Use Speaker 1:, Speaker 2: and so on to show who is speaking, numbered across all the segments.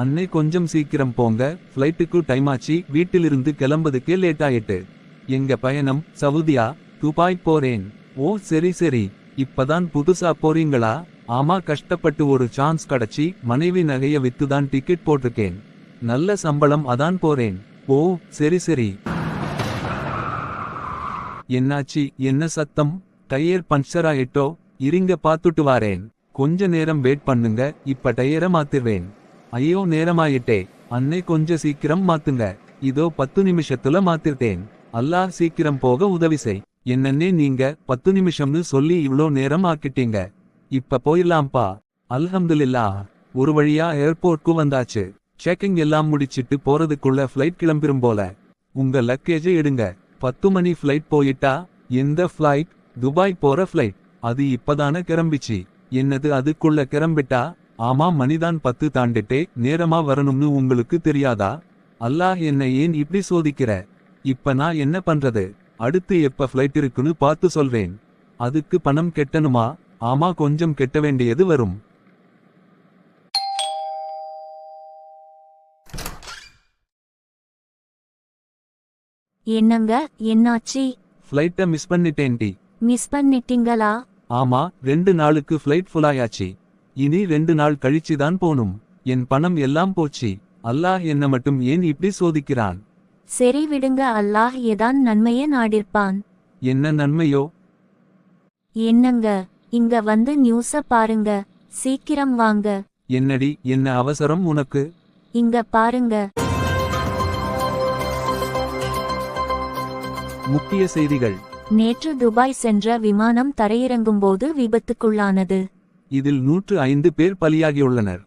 Speaker 1: அன்னை கொஞ்சம் சீக்கிரம் போங்க. ஃப்ளைட்டுக்கு டைம் ஆச்சு. வீட்டிலிருந்து கிளம்பதுக்கே லேட் ஆயிட்டு. எங்க பயணம்? சவுதியா? துபாய் போறேன். ஓ சரி சரி. இப்பதான் புதுசா போறீங்களா? ஆமா கஷ்டப்பட்டு ஒரு சான்ஸ் கிடைச்சி மனைவி நகைய வித்துதான் டிக்கெட் போட்டிருக்கேன். நல்ல சம்பளம் அதான் போறேன். ஓ சரி சரி. என்னாச்சு? என்ன சத்தம்? டயர் பஞ்சர் ஆயிட்டோ? இருங்க பார்த்துட்டு வாரேன். கொஞ்ச நேரம் வெயிட் பண்ணுங்க. இப்ப டயரை மாத்திருவேன் ஐயோ நேரமாயிட்டே. அன்னை கொஞ்சம் சீக்கிரம் மாத்துங்க. இதோ பத்து நிமிஷத்துல மாத்திருத்தேன். அல்லாஹ் சீக்கிரம் போக உதவி செய். என்னன்னே நீங்க பத்து நிமிஷம்னு சொல்லி இவ்ளோ நேரம் ஆக்கிட்டீங்க. இப்ப போயிடலாம்ப்பா. அல்ஹம்துலில்லாஹ் ஒரு வழியா ஏர்போர்ட்க்கு வந்தாச்சு. செக்கிங் எல்லாம் முடிச்சிட்டு போறதுக்குள்ள ஃப்ளைட் கிளம்பிரும் போல. உங்க லக்கேஜை எடுங்க. பத்து மணி ஃப்ளைட் போயிட்டா எந்த ஃப்ளைட் துபாய் போற ஃப்ளைட் அது இப்பதானே கிளம்பிச்சு. என்னது அதுக்குள்ள கிளம்பிட்டா? ஆமா மணிதான் பத்து தாண்டிட்டே நேரமா வரணும்னு உங்களுக்கு தெரியாதா? அல்லாஹ் என்னை ஏன் இப்படி சோதிக்கிற? இப்ப நான் என்ன பண்றது? அடுத்து எப்ப ஃப்ளைட் இருக்குன்னு பார்த்து சொல்றேன் அதுக்கு பணம் கெட்டணுமா? ஆமா கொஞ்சம் கெட்ட வேண்டியது வரும்.
Speaker 2: என்னங்க என்னாச்சு?
Speaker 1: ஃப்ளைட்டை மிஸ் பண்ணிட்டேன் டி.
Speaker 2: மிஸ் பண்ணிட்டீங்களா?
Speaker 1: ஆமா ரெண்டு நாளுக்கு ஃப்ளைட் ஃபுல்லாயாச்சு இனி ரெண்டு நாள் கழிச்சு தான் போணும். என் பணம் எல்லாம் போச்சு. அல்லாஹ் என்ன மட்டும் ஏன் இப்படி சோதிக்கிறான்?
Speaker 2: சரி விடுங்க அல்லாஹ் எதான் நன்மைய நாடிருப்பான்?
Speaker 1: என்ன நன்மையோ?
Speaker 2: என்னங்க இங்க வந்து நியூஸ பாருங்க சீக்கிரம் வாங்க.
Speaker 1: என்னடி என்ன அவசரம் உனக்கு?
Speaker 2: இங்க பாருங்க.
Speaker 1: முக்கிய செய்திகள்.
Speaker 2: நேற்று துபாய் சென்ற விமானம் தரையிறங்கும்போது விபத்துக்குள்ளானது.
Speaker 1: இதில் நூற்று ஐந்து பேர் பலியாகியுள்ளனர்.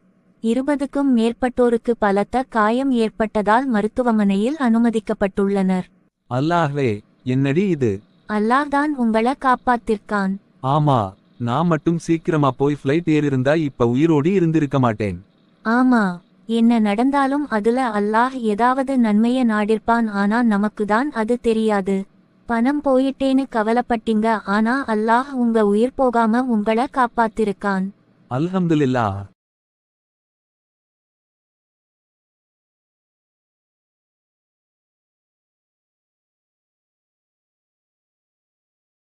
Speaker 2: இருபதுக்கும் மேற்பட்டோருக்கு பலத்த காயம் ஏற்பட்டதால் மருத்துவமனையில் அனுமதிக்கப்பட்டுள்ளனர்.
Speaker 1: அல்லாஹ்வே என்னடி இது?
Speaker 2: அல்லாஹ்தான் உங்கள காப்பாத்திருக்கான்.
Speaker 1: ஆமா நான் மட்டும் சீக்கிரமா போய் ஃப்ளைட் ஏறிருந்தா இப்ப உயிரோடி இருந்திருக்க மாட்டேன்.
Speaker 2: ஆமா என்ன நடந்தாலும் அதுல அல்லாஹ் ஏதாவது நன்மைய நாடிருப்பான் ஆனா நமக்குதான் அது தெரியாது. பணம் போயிட்டேன்னு கவலைப்பட்டீங்க ஆனா அல்லாஹ் உங்க உயிர் போகாம உங்கள காப்பாத்திருக்கான்.
Speaker 1: அல்ஹம்துலில்லாஹ்.